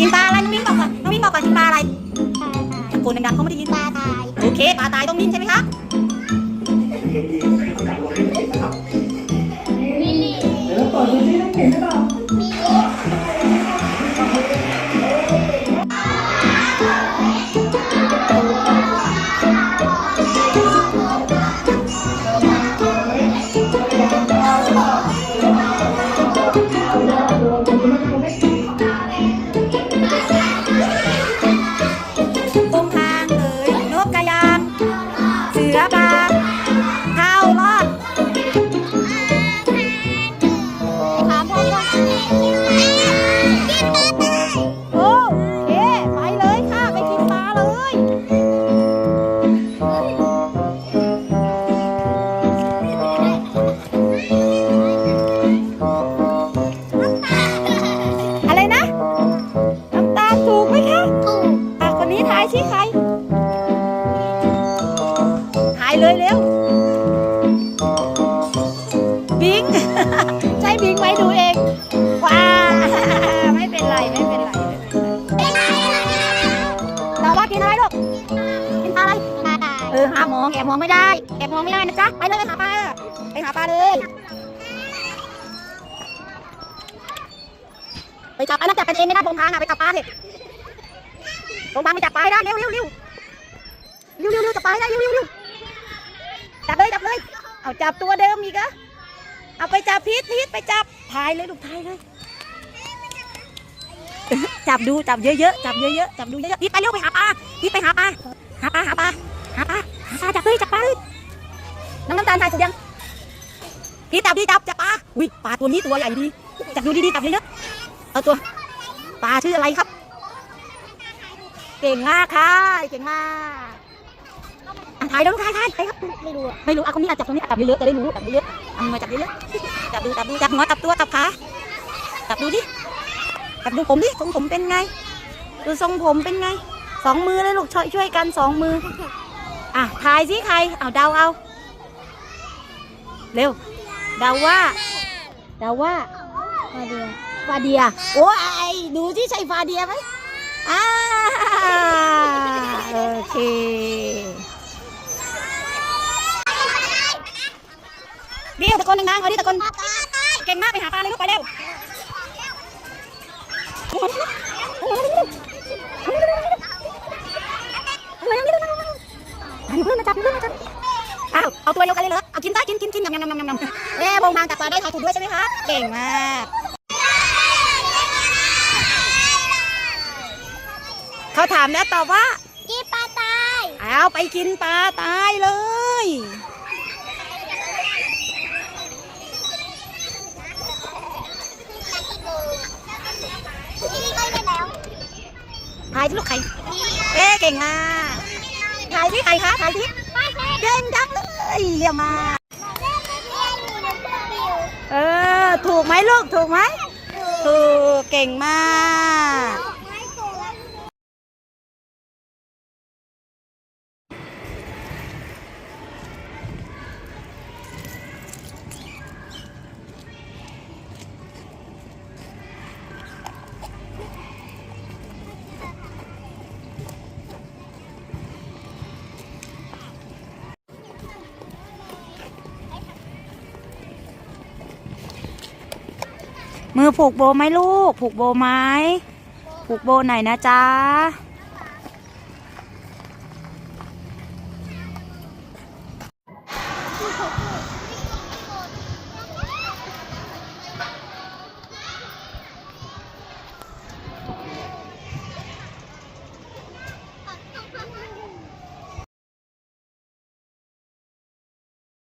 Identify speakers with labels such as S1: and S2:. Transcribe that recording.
S1: กิน
S2: ปลา
S1: อะไรน้องมิ้
S3: นบอกก่อนน้องมิ้นบอ
S1: กก่อนกินปลาอะ
S2: ไรตะ
S1: โกนดังๆเขาไม่ได้ยินปลาตายโอเคปลาตา
S2: ยต้
S1: องมิ้นใช่ไหมคะ บิง ใช่บิงไหมดูเอง ว้า ไม่เป็นไร ไม่เป็นไรไม่เป็นไรเราว่ากินอะไรลูกกินปลาอะไรเออหาหมองแอบมองไม่ได้แอบมองไม่ได้นะจ๊ะ ไปเลยไปหาปลาไปหาปลาเลยไปจับปลาแล้วจับกันเองไม่ได้บงทางอะไปจับปลาเถอะบงทางไปจับปลาให้ได้เร็วเร็วเร็วเร็วเร็วจับปลาให้ได้เร็วเร็วเร็วจับเลยจับเลย เอาจับตัวเดิมอีกอะ เอาไปจับพีทพีทไปจับถ่ายเลยลูกถ่ายเลย จับดูจับเยอะๆจับเยอะๆจับดูเยอะๆพีทไปเร็วไปหาปลาพีทไปหาปลาหาปลาหาปลาหาปลาหาปลาจับเลยจับปลาเลยน้องน้ำตาลถ่ายถูกยังพี่จับพีจับจับปลาอุ้ยปลาตัวนี้ตัวใหญ่ดีจับดูดีๆจับเยอะๆเอาตัวปลาชื่ออะไรครับ เก่งมากค่ะเก่งมาก ถ่ายแล้วถ่ายถ่ายถ่ายครับ
S2: ไม่รู้
S1: ไม่รู้เอาคนนี้อะจับตรงนี้จับเยอะๆจะได้รู้จับเยอะๆเอามาจับเยอะๆจับดูจับดูจับหัวจับตัวจับขาจับดูดิจับดูผมดิทรงผมเป็นไง ดูทรงผมเป็นไงสองมือเลยลูกช่วยช่วยกันสองมืออะทายสิใครเอาเดาเอาเร็วเดาว่าเดาว่า
S2: มาเดีย
S1: ฟาเดียโอ้ยดูที่ใช่ฟาเดียไหมอ่าโอเค เดี๋ยวตะโกนดังๆเอาดิตะโกนเก่งมากไปหาปลาเลยลูกไปเร็วอันนี้เพื่อนมาจับเพื่อนมาจับอ้าวเอาตัวเดียวกันเลยเหรอเอากินได้กินกินกินยำยำยำยำยำเอ๊ะบงทางจับปลาได้ทายถูกด้วยใช่ไหมคะเก่งมากเขาถามแล้วตอบว่า
S2: กินปลาตาย
S1: เอาไปกินปลาตายเลย ถ่ายที่ลูกไข่เอ๊เก่งมากทายที่ใครคะทายที่เก่งจังเลยเยี่ยมมาก
S2: เอ
S1: อ ถูกไหมลูก ถูกไหม ถูก เก่งมาก
S2: มื
S1: อผูกโบไหมลูก ผูกโบไหมผูกโบไหนนะจ๊ะ